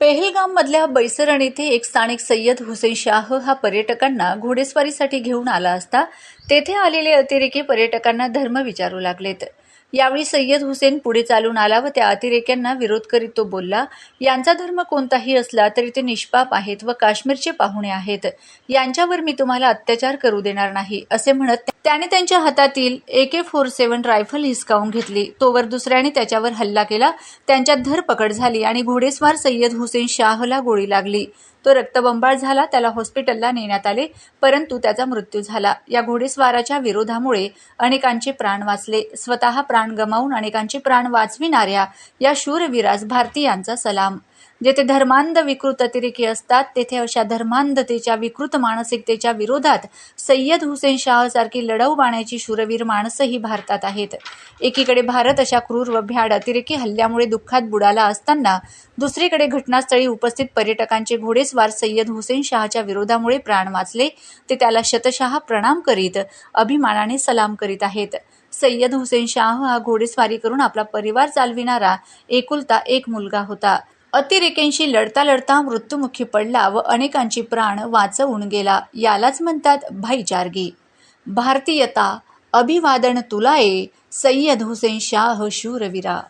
पेहलगाममधल्या बैसरण येथे एक स्थानिक सय्यद हुसेन शाह हा पर्यटकांना घोडेस्वारीसाठी घेऊन आला असता तेथे आलेले अतिरेकी पर्यटकांना धर्म विचारू लागलेत. यावेळी सय्यद हुसेन पुढे चालून आला व त्या अतिरेक्यांना विरोध करीत तो बोलला यांचा धर्म कोणताही असला तरी ते निष्पाप आहेत व काश्मीरचे पाहुणे आहेत. यांच्यावर मी तुम्हाला अत्याचार करू देणार नाही असे म्हणत त्याने त्यांच्या हातातील A K four seven rifle हिसकावून घेतली. तोवर दुसऱ्याने त्याच्यावर हल्ला केला. त्यांच्यात धरपकड झाली आणि घोडेस्वार सय्यद हुसेन शाहला गोळी लागली. तो रक्तबंबाळ झाला त्याला हॉस्पिटलला नेण्यात आले परंतु त्याचा मृत्यू झाला. या घोडेस्वाराच्या विरोधामुळे अनेकांचे प्राण वाचले. स्वतः प्राण गमावून अनेकांचे प्राण वाचविणाऱ्या या शूरवीरास भारतीयांचा सलाम. जेथे धर्मांध विकृत अतिरेकी असतात तेथे अशा धर्मांधतेच्या विकृत मानसिकतेच्या विरोधात सय्यद हुसेन शाह सारखी लढाऊ बाण्याची शूरवीर माणसंही भारतात आहेत. एकीकडे भारत अशा क्रूर व भ्याड अतिरेकी हल्ल्यामुळे दुःखात बुडाला असताना दुसरीकडे घटनास्थळी उपस्थित पर्यटकांचे घोडेस्वार सय्यद हुसेन शहाच्या विरोधामुळे प्राण वाचले ते त्याला शतशहा प्रणाम करीत अभिमानाने सलाम करीत आहेत. सय्यद हुसेन शाह हा घोडेस्वारी करून आपला परिवार चालविणारा एकुलता एक मुलगा होता. अतिरेक्यांशी लढता लढता मृत्युमुखी पडला व अनेकांची प्राण वाचवून गेला. यालाच म्हणतात भाईचारगी. भारतीयता अभिवादन तुला सय्यद हुसेन शाह शूरवीरा.